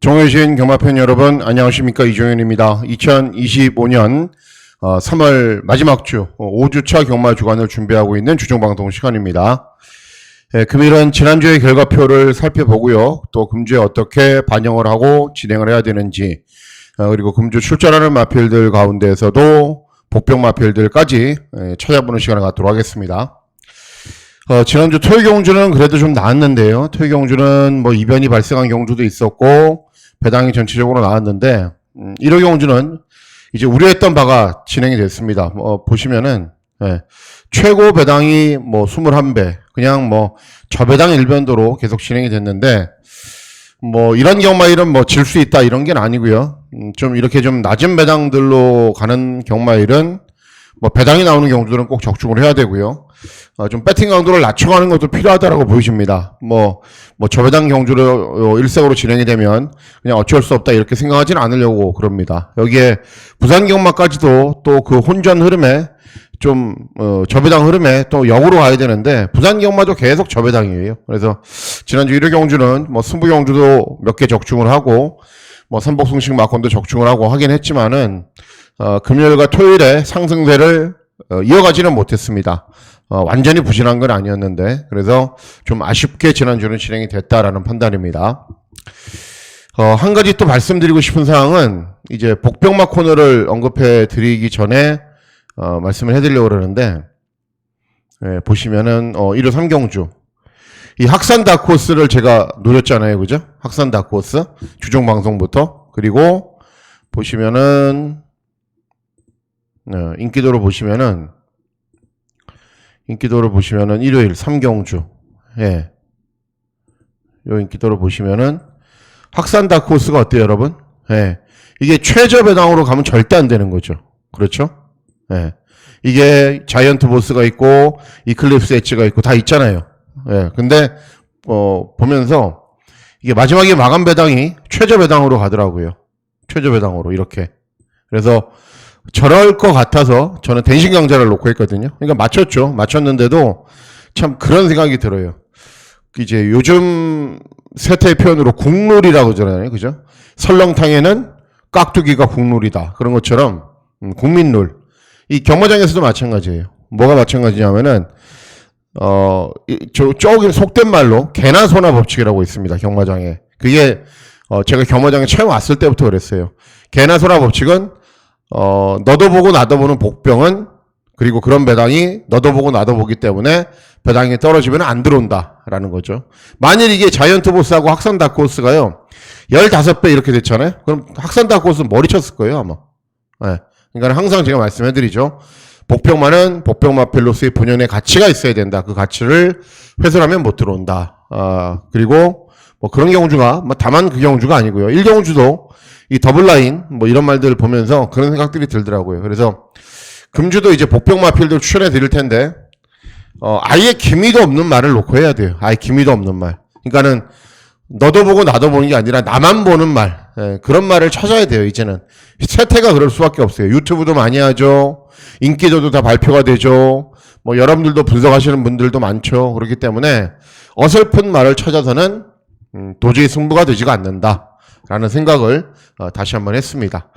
정해진 경마팬 여러분 안녕하십니까 이종현입니다. 2025년 3월 마지막 주 5주차 경마 주간을 준비하고 있는 주종방송 시간입니다. 예, 금일은 지난주의 결과표를 살펴보고요. 또 금주에 어떻게 반영을 하고 진행을 해야 되는지 어, 그리고 금주 출전하는 마필들 가운데에서도 복병 마필들까지 예, 찾아보는 시간을 갖도록 하겠습니다. 어, 지난주 토요 경주는 그래도 좀 나았는데요. 토요 경주는 뭐 이변이 발생한 경주도 있었고 배당이 전체적으로 나왔는데 음, 1호 경주는 이제 우려했던 바가 진행이 됐습니다. 뭐 보시면은 예, 최고 배당이 뭐 21배 그냥 뭐 저배당 일변도로 계속 진행이 됐는데 뭐 이런 경마일은 뭐 질 수 있다 이런 게 아니고요. 음, 좀 이렇게 좀 낮은 배당들로 가는 경마일은 뭐 배당이 나오는 경주들은 꼭 적중을 해야 되고요. 어, 좀 배팅 강도를 낮춰가는 것도 필요하다라고 보여집니다. 뭐, 뭐 저배당 경주를 어, 일색으로 진행이 되면 그냥 어쩔 수 없다 이렇게 생각하지는 않으려고 그럽니다. 여기에 부산 경마까지도 또 그 혼전 흐름에 좀 어, 저배당 흐름에 또 역으로 가야 되는데 부산 경마도 계속 저배당이에요. 그래서 지난주 1회 경주는 뭐 승부 경주도 몇 개 적중을 하고 뭐 삼복승식 마건도 적중을 하고 하긴 했지만은 어, 금요일과 토요일에 상승세를 어, 이어가지는 못했습니다. 어, 완전히 부진한 건 아니었는데 그래서 좀 아쉽게 지난주는 진행이 됐다라는 판단입니다. 어, 한 가지 또 말씀드리고 싶은 사항은 이제 복병마 코너를 언급해 드리기 전에 어, 말씀을 해드리려고 그러는데 예, 보시면은 어, 1호 3경주 이 학산 다코스를 제가 노렸잖아요, 그죠? 학산 다코스 주종 방송부터 그리고 보시면은 어, 인기도로 보시면은 인기도를 보시면은 일요일 삼경주 예. 요 인기도를 보시면은 확산 다코스가 어때요, 여러분? 예. 이게 최저 배당으로 가면 절대 안 되는 거죠. 그렇죠? 예. 이게 자이언트 보스가 있고 이클립스 엣지가 있고 다 있잖아요. 예. 근데 어 보면서 이게 마지막에 마감 배당이 최저 배당으로 가더라고요. 최저 배당으로 이렇게. 그래서 저럴 것 같아서 저는 대신 강자를 놓고 했거든요. 그러니까 맞췄죠. 맞췄는데도 참 그런 생각이 들어요. 이제 요즘 세태의 표현으로 국룰이라고 그러잖아요. 그죠? 설렁탕에는 깍두기가 국룰이다. 그런 것처럼 음, 국민룰. 이 경마장에서도 마찬가지예요. 뭐가 마찬가지냐면은 어, 이- 저, 조금 속된 말로 개나 소나 법칙이라고 있습니다. 경마장에. 그게 어, 제가 경마장에 처음 왔을 때부터 그랬어요. 개나 소나 법칙은 어, 너도 보고 나도 보는 복병은 그리고 그런 배당이 너도 보고 나도 보기 때문에 배당이 떨어지면 안 들어온다라는 거죠. 만일 이게 자이언트 보스하고 학산 다코스가요. 15배 이렇게 됐잖아요. 그럼 학산 다코스는 머리 쳤을 거예요, 아마. 예. 그러니까 항상 제가 말씀해 드리죠. 복병만은 복병마펠로스의 본연의 가치가 있어야 된다. 그 가치를 훼손하면 못 들어온다. 아, 그리고 뭐 그런 경주가 뭐 다만 그 경주가 아니고요. 1경주도 이 더블 라인 뭐 이런 말들을 보면서 그런 생각들이 들더라고요. 그래서 금주도 이제 복병마필들 추천해 드릴 텐데 어 아예 기미도 없는 말을 놓고 해야 돼요. 아예 기미도 없는 말. 그러니까는 너도 보고 나도 보는 게 아니라 나만 보는 말 예, 그런 말을 찾아야 돼요. 이제는 세태가 그럴 수밖에 없어요. 유튜브도 많이 하죠. 인기도도 다 발표가 되죠. 뭐 여러분들도 분석하시는 분들도 많죠. 그렇기 때문에 어설픈 말을 찾아서는 음, 도저히 승부가 되지가 않는다라는 생각을 어, 다시 한번 했습니다.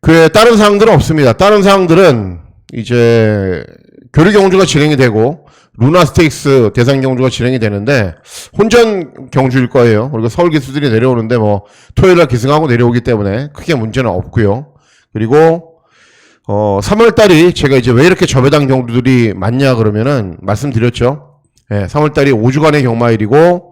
그 다른 사항들은 없습니다. 다른 사항들은 이제 교류 경주가 진행이 되고 루나 스테이크스 대상 경주가 진행이 되는데 혼전 경주일 거예요. 그리고 서울 기수들이 내려오는데 뭐 토요일 날 기승하고 내려오기 때문에 크게 문제는 없고요. 그리고 어 3월 달이 제가 이제 왜 이렇게 저배당 경주들이 많냐 그러면은 말씀드렸죠. 예, 3월 달이 5주간의 경마일이고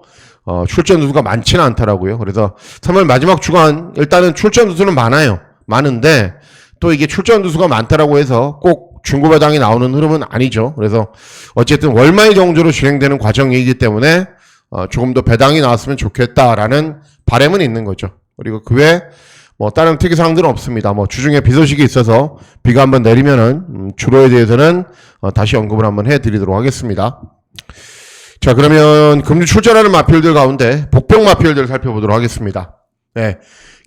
어, 출전 누수가 많지는 않더라고요. 그래서 3월 마지막 주간 일단은 출전 누수는 많아요. 많은데 또 이게 출전 누수가 많다라고 해서 꼭 중고배당이 나오는 흐름은 아니죠. 그래서 어쨌든 월말 경주로 진행되는 과정이기 때문에 어, 조금 더 배당이 나왔으면 좋겠다라는 바람은 있는 거죠. 그리고 그 외에 뭐 다른 특이 사항들은 없습니다. 뭐 주중에 비 소식이 있어서 비가 한번 내리면은 음, 주로에 대해서는 어, 다시 언급을 한번 해드리도록 하겠습니다. 자 그러면 금주 출전하는 마필들 가운데 복병 마필들 살펴보도록 하겠습니다. 네,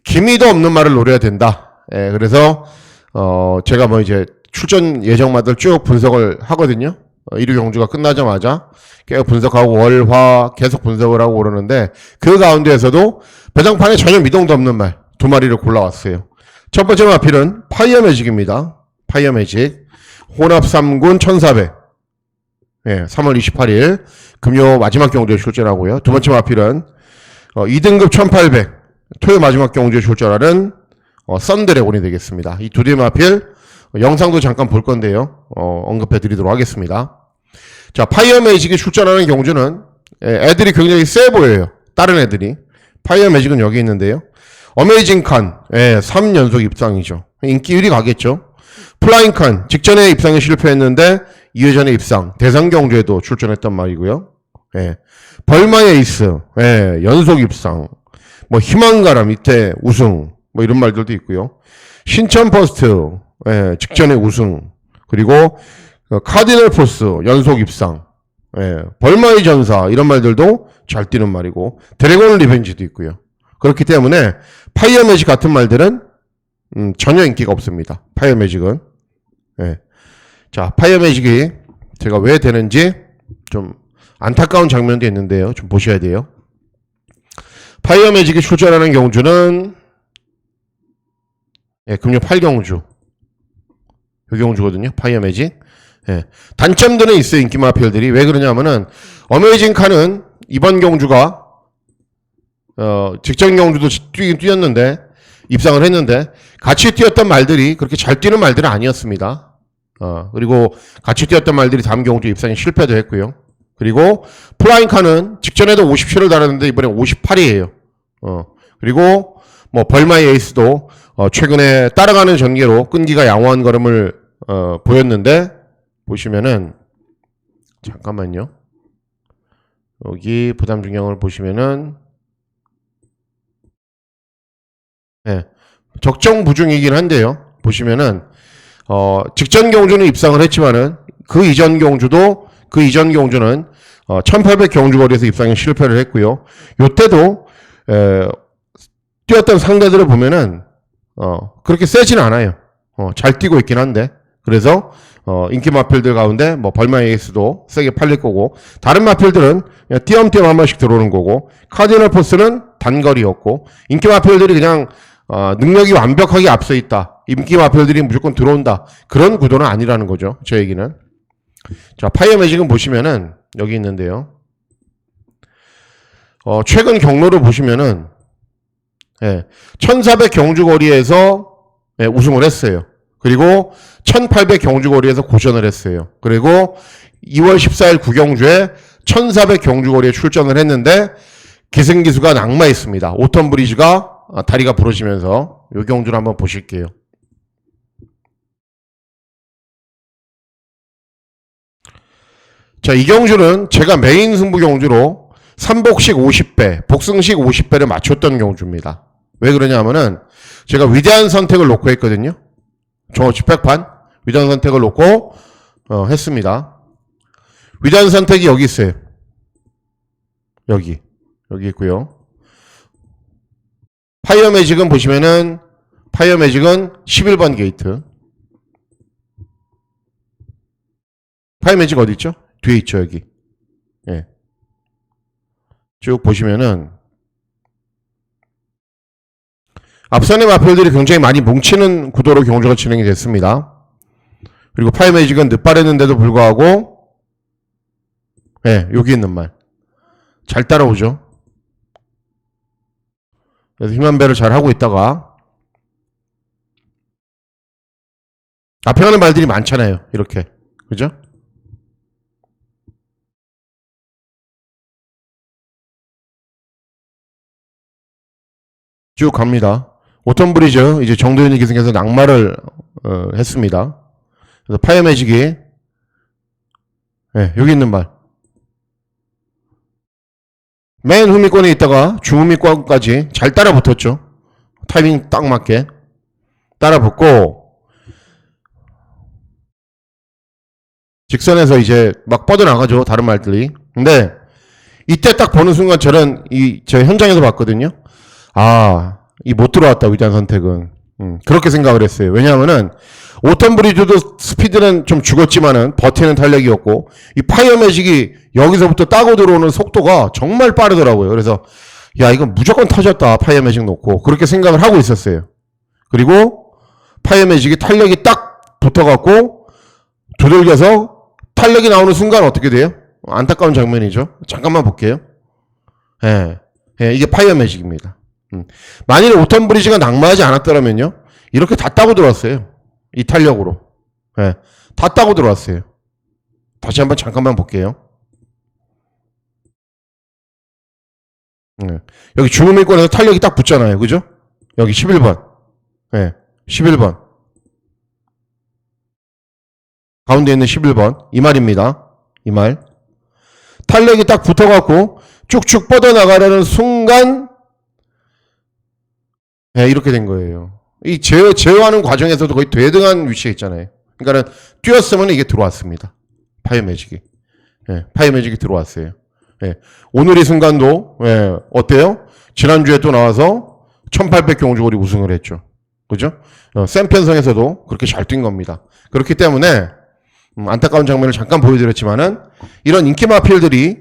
기미도 없는 말을 노려야 된다. 예, 그래서 어 제가 뭐 이제 출전 예정마들 쭉 분석을 하거든요. 어, 1위 경주가 끝나자마자 계속 분석하고 월 화 계속 분석을 하고 그러는데 그 가운데에서도 배당판에 전혀 미동도 없는 말 두 마리를 골라왔어요. 첫 번째 마필은 파이어 매직입니다. 파이어 매직. 혼합 3군 1400. 예, 3월 28일 금요 마지막 경주에 출전하고요. 두 번째 마필은 어, 2등급 1800. 토요 마지막 경주에 출전하는 어, 썬드래곤이 되겠습니다. 이 두 대 마필 어, 영상도 잠깐 볼 건데요. 어, 언급해 드리도록 하겠습니다. 자, 파이어 매직이 출전하는 경주는 예, 애들이 굉장히 세 보여요. 다른 애들이. 파이어 매직은 여기 있는데요. 어메이징 칸, 예, 3연속 입상이죠. 인기 1위 가겠죠. 플라잉 칸, 직전에 입상에 실패했는데 2회 전에 입상, 대상 경주에도 출전했단 말이고요. 예. 벌마의 에이스, 예, 연속 입상. 뭐 희망가라 밑에 우승, 뭐 이런 말들도 있고요. 신천 퍼스트, 예, 직전에 우승. 그리고 어, 카디널 포스 연속 입상. 예, 벌마의 전사 이런 말들도 잘 뛰는 말이고 드래곤 리벤지도 있고요. 그렇기 때문에 파이어 매직 같은 말들은 음, 전혀 인기가 없습니다. 파이어 매직은. 예. 자, 파이어 매직이 제가 왜 되는지 좀 안타까운 장면도 있는데요. 좀 보셔야 돼요. 파이어 매직이 출전하는 경주는 예, 금요 8경주. 요 경주거든요. 파이어 매직. 예. 단점들은 있어요. 인기 마필들이. 왜 그러냐면은 어메이징 칸은 이번 경주가 어, 직전 경주도 뛰긴 뛰었는데 입상을 했는데 같이 뛰었던 말들이 그렇게 잘 뛰는 말들은 아니었습니다. 어, 그리고 같이 뛰었던 말들이 다음 경주 입상에 실패도 했고요. 그리고 플라잉카는 직전에도 57을 달았는데 이번에 58이에요. 어, 그리고 뭐 벌마의 에이스도 어, 최근에 따라가는 전개로 끈기가 양호한 걸음을 어, 보였는데 보시면은 잠깐만요. 여기 부담 중량을 보시면은 예, 적정 부중이긴 한데요. 보시면은 어, 직전 경주는 입상을 했지만은 그 이전 경주도 그 이전 경주는 어, 1800 경주 거리에서 입상에 실패를 했고요. 요때도 에, 뛰었던 상대들을 보면은 어, 그렇게 세진 않아요. 어, 잘 뛰고 있긴 한데 그래서 어, 인기 마필들 가운데 뭐 벌마 에이스도 세게 팔릴 거고 다른 마필들은 띄엄띄엄 한 번씩 들어오는 거고 카디널 포스는 단거리였고 인기 마필들이 그냥 어, 능력이 완벽하게 앞서 있다. 인기 마필들이 무조건 들어온다. 그런 구도는 아니라는 거죠. 제 얘기는. 자, 파이어 매직은 보시면은 여기 있는데요. 어, 최근 경로를 보시면은 예, 1400 경주 거리에서 예, 우승을 했어요. 그리고 1800 경주 거리에서 고전을 했어요. 그리고 2월 14일 구경주에 1400 경주 거리에 출전을 했는데 기승기수가 낙마했습니다. 오턴 브리지가 아, 다리가 부러지면서 요 경주를 한번 보실게요. 자, 이 경주는 제가 메인 승부 경주로 삼복식 50배, 복승식 50배를 맞췄던 경주입니다. 왜 그러냐면은 제가 위대한 선택을 놓고 했거든요. 저 집백판 위대한 선택을 놓고 어, 했습니다. 위대한 선택이 여기 있어요. 여기 여기 있고요. 파이어 매직은 보시면은 파이어 매직은 11번 게이트. 파이어 매직 어디 있죠? 뒤에 있죠 여기. 예. 쭉 보시면은 앞선의 마필들이 굉장히 많이 뭉치는 구도로 경주가 진행이 됐습니다. 그리고 파이어 매직은 늦바랬는데도 불구하고 예, 여기 있는 말. 잘 따라오죠. 그래서 힘한 배를 잘 하고 있다가 앞에 가는 말들이 많잖아요. 이렇게. 그죠? 쭉 갑니다. 오턴 브리즈 이제 정도현이 기승에서 낙마를 어, 했습니다. 그래서 파이어 매직이 예, 여기 있는 말. 맨 후미권에 있다가 중후미권까지 잘 따라 붙었죠. 타이밍 딱 맞게 따라 붙고 직선에서 이제 막 뻗어나가죠. 다른 말들이. 근데 이때 딱 보는 순간 저는 이 저 현장에서 봤거든요. 아, 이 못 들어왔다 위대한 선택은. 음, 그렇게 생각을 했어요. 왜냐하면은 오턴 브리드도 스피드는 좀 죽었지만은 버티는 탄력이었고 이 파이어 매직이 여기서부터 따고 들어오는 속도가 정말 빠르더라고요. 그래서 야 이건 무조건 터졌다 파이어 매직 놓고 그렇게 생각을 하고 있었어요. 그리고 파이어 매직이 탄력이 딱 붙어갖고 두들겨서 탄력이 나오는 순간 어떻게 돼요? 안타까운 장면이죠. 잠깐만 볼게요. 예, 예, 이게 파이어 매직입니다. 음. 만일 오턴 브리지가 낙마하지 않았더라면요, 이렇게 다 따고 들어왔어요. 이 탄력으로. 예, 다 따고 들어왔어요. 다시 한번 잠깐만 볼게요. 예, 여기 주무밀권에서 탄력이 딱 붙잖아요. 그죠? 여기 11번. 예, 11번. 가운데 있는 11번. 이 말입니다. 이 말. 탄력이 딱 붙어갖고 쭉쭉 뻗어나가려는 순간, 예, 이렇게 된 거예요. 이 제어, 제어하는 과정에서도 거의 되등한 위치에 있잖아요. 그러니까는 뛰었으면 이게 들어왔습니다. 파이어 매직이. 예, 파이어 매직이 들어왔어요. 예, 오늘 이 순간도, 예, 어때요? 지난주에 또 나와서 1800 경주거리 우승을 했죠. 그죠? 어, 센 편성에서도 그렇게 잘 뛴 겁니다. 그렇기 때문에, 음, 안타까운 장면을 잠깐 보여드렸지만은, 이런 인기 마필들이,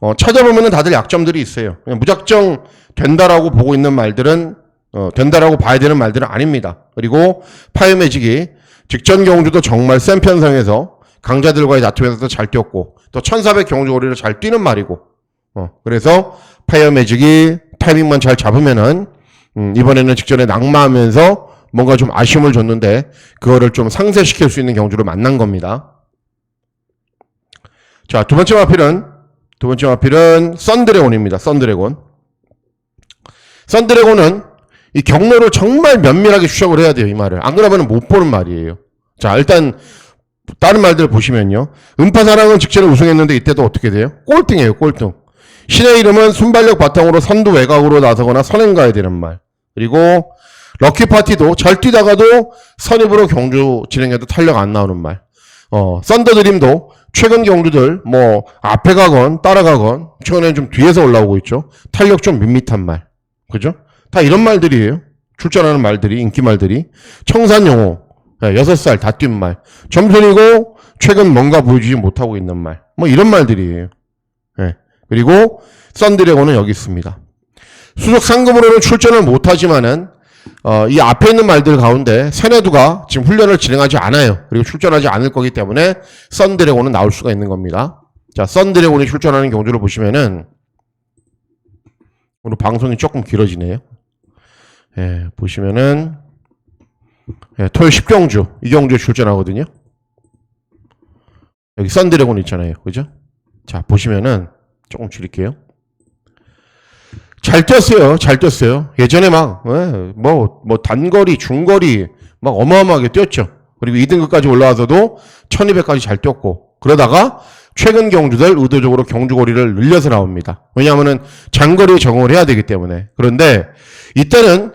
어, 찾아보면은 다들 약점들이 있어요. 무작정 된다라고 보고 있는 말들은 어, 된다라고 봐야 되는 말들은 아닙니다. 그리고 파이어 매직이 직전 경주도 정말 센 편성에서 강자들과의 다툼에서도 잘 뛰었고 또 1400 경주 거리를 잘 뛰는 말이고 어, 그래서 파이어 매직이 타이밍만 잘 잡으면은 음, 이번에는 직전에 낙마하면서 뭔가 좀 아쉬움을 줬는데 그거를 좀 상쇄시킬 수 있는 경주를 만난 겁니다. 자, 두 번째 마필은 두 번째 마필은 썬드래곤입니다. 썬드래곤. 썬드래곤은 이 경로를 정말 면밀하게 추적을 해야 돼요, 이 말을. 안 그러면 못 보는 말이에요. 자, 일단, 다른 말들 보시면요. 음파사랑은 직전에 우승했는데 이때도 어떻게 돼요? 꼴등이에요, 꼴등. 신의 이름은 순발력 바탕으로 선두 외곽으로 나서거나 선행 가야 되는 말. 그리고 럭키 파티도 잘 뛰다가도 선입으로 경주 진행해도 탄력 안 나오는 말. 어, 썬더드림도 최근 경주들 뭐 앞에 가건 따라가건 최근에는 좀 뒤에서 올라오고 있죠. 탄력 좀 밋밋한 말. 그죠? 다 이런 말들이에요. 출전하는 말들이, 인기 말들이. 청산용호, 예, 여섯 살 다 뛴 말. 점순이고, 최근 뭔가 보여주지 못하고 있는 말. 뭐 이런 말들이에요. 예. 그리고, 썬드래곤은 여기 있습니다. 수석 상금으로는 출전을 못하지만은, 어, 이 앞에 있는 말들 가운데 세네두가 지금 훈련을 진행하지 않아요. 그리고 출전하지 않을 거기 때문에 썬드래곤은 나올 수가 있는 겁니다. 자, 썬드래곤이 출전하는 경주를 보시면은, 오늘 방송이 조금 길어지네요. 예, 보시면은 예, 토요 10경주 이 경주에 출전하거든요. 여기 썬드래곤 있잖아요. 그죠? 자, 보시면은 조금 줄일게요. 잘 뛰었어요. 잘 뛰었어요. 예전에 막, 예, 뭐, 뭐, 단거리, 중거리, 막 어마어마하게 뛰었죠. 그리고 2등급까지 올라와서도 1200까지 잘 뛰었고, 그러다가 최근 경주들 의도적으로 경주거리를 늘려서 나옵니다. 왜냐하면은 장거리에 적응을 해야 되기 때문에. 그런데 이때는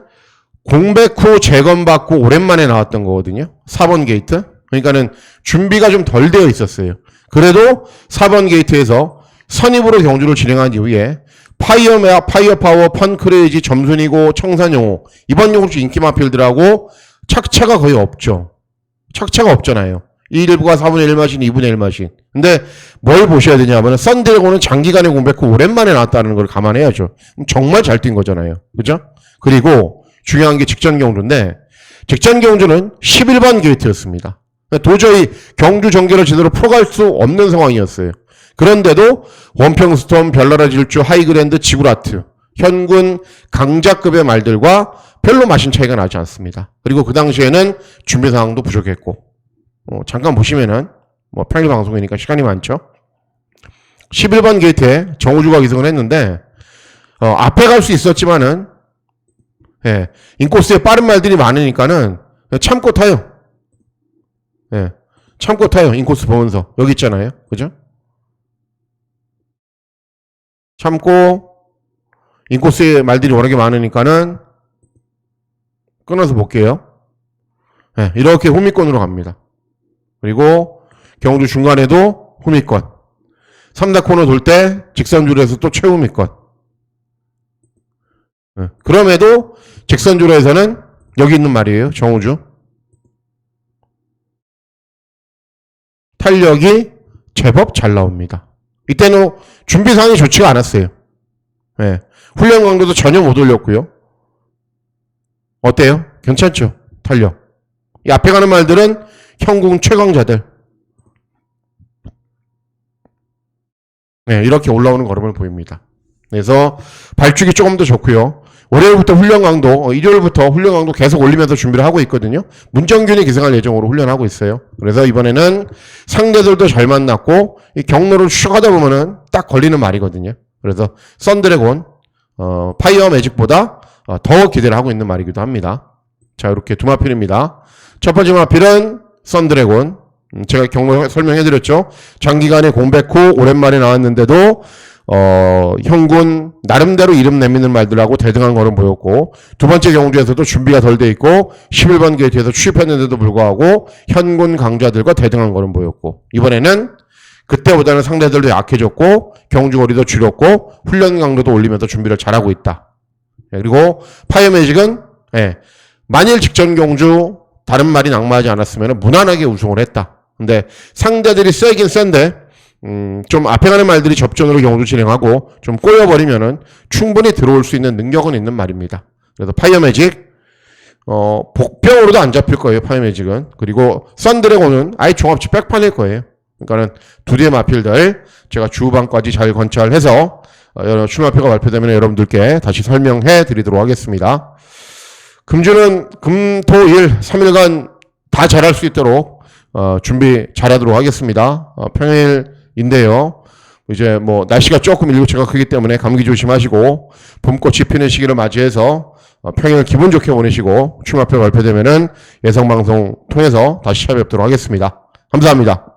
공백 후 재검받고 오랜만에 나왔던 거거든요. 4번 게이트. 그러니까는 준비가 좀 덜 되어 있었어요. 그래도 4번 게이트에서 선입으로 경주를 진행한 이후에 파이어메아, 파이어파워, 펀크레이지, 점순이고, 청산용호 이번 경주 인기 마필들하고 착차가 거의 없죠. 착차가 없잖아요. 1부가 4분의 1 마신, 2분의 1 마신. 근데 뭘 보셔야 되냐면 썬드래곤은 장기간의 공백 후 오랜만에 나왔다는 걸 감안해야죠. 정말 잘 뛴 거잖아요. 그죠? 그리고 중요한 게 직전 경주인데 직전 경주는 11번 게이트였습니다. 도저히 경주 전개를 제대로 풀어갈 수 없는 상황이었어요. 그런데도 원평스톰, 별나라 질주, 하이그랜드, 지구라트, 현군, 강자급의 말들과 별로 마신 차이가 나지 않습니다. 그리고 그 당시에는 준비 상황도 부족했고 어, 잠깐 보시면은 뭐 평일 방송이니까 시간이 많죠. 11번 게이트에 정우주가 기승을 했는데 어, 앞에 갈 수 있었지만은 예, 인코스에 빠른 말들이 많으니까는 참고 타요. 예, 참고 타요. 인코스 보면서 여기 있잖아요. 그죠? 참고 인코스에 말들이 워낙에 많으니까는 끊어서 볼게요. 예, 이렇게 후미권으로 갑니다. 그리고 경주 중간에도 후미권. 3다 코너 돌 때 직선줄에서 또 최후미권. 예, 그럼에도 직선주로에서는 여기 있는 말이에요. 정우주. 탄력이 제법 잘 나옵니다. 이때는 준비상이 좋지가 않았어요. 예. 훈련 강도도 전혀 못 올렸고요. 어때요? 괜찮죠? 탄력. 이 앞에 가는 말들은 현궁 최강자들. 네, 이렇게 올라오는 걸음을 보입니다. 그래서 발축이 조금 더 좋고요. 월요일부터 훈련 강도, 어, 일요일부터 훈련 강도 계속 올리면서 준비를 하고 있거든요. 문정균이 기승할 예정으로 훈련하고 있어요. 그래서 이번에는 상대들도 잘 만났고 이 경로를 슉 하다 보면은 딱 걸리는 말이거든요. 그래서 썬드래곤, 어, 파이어 매직보다 어, 더 기대를 하고 있는 말이기도 합니다. 자, 이렇게 두 마필입니다. 첫 번째 마필은 썬드래곤. 음, 제가 경로 설명해드렸죠. 장기간의 공백 후 오랜만에 나왔는데도 어, 형군 나름대로 이름 내미는 말들하고 대등한 거는 보였고 두 번째 경주에서도 준비가 덜 돼 있고 11번 게이트에서 취입했는데도 불구하고 현군 강자들과 대등한 거는 보였고 이번에는 그때보다는 상대들도 약해졌고 경주거리도 줄였고 훈련 강도도 올리면서 준비를 잘하고 있다. 예, 그리고 파이어 매직은 예, 만일 직전 경주 다른 말이 낙마하지 않았으면 무난하게 우승을 했다. 근데 상대들이 세긴 센데 음, 좀 앞에 가는 말들이 접전으로 경주 진행하고 좀 꼬여버리면은 충분히 들어올 수 있는 능력은 있는 말입니다. 그래서 파이어 매직 어, 복병으로도 안 잡힐 거예요, 파이어 매직은. 그리고 썬드래곤은 아예 종합치 백판일 거예요. 그러니까는 두 대의 마필들 제가 주후반까지 잘 관찰해서 어, 여러 출마표가 발표되면 여러분들께 다시 설명해 드리도록 하겠습니다. 금주는 금, 토, 일 3일간 다 잘할 수 있도록 어, 준비 잘하도록 하겠습니다. 어, 평일 인데요. 이제 뭐 날씨가 조금 일교차가 크기 때문에 감기 조심하시고 봄꽃이 피는 시기를 맞이해서 어, 평일 기분 좋게 보내시고 출마표 발표되면은 예상 방송 통해서 다시 찾아뵙도록 하겠습니다. 감사합니다.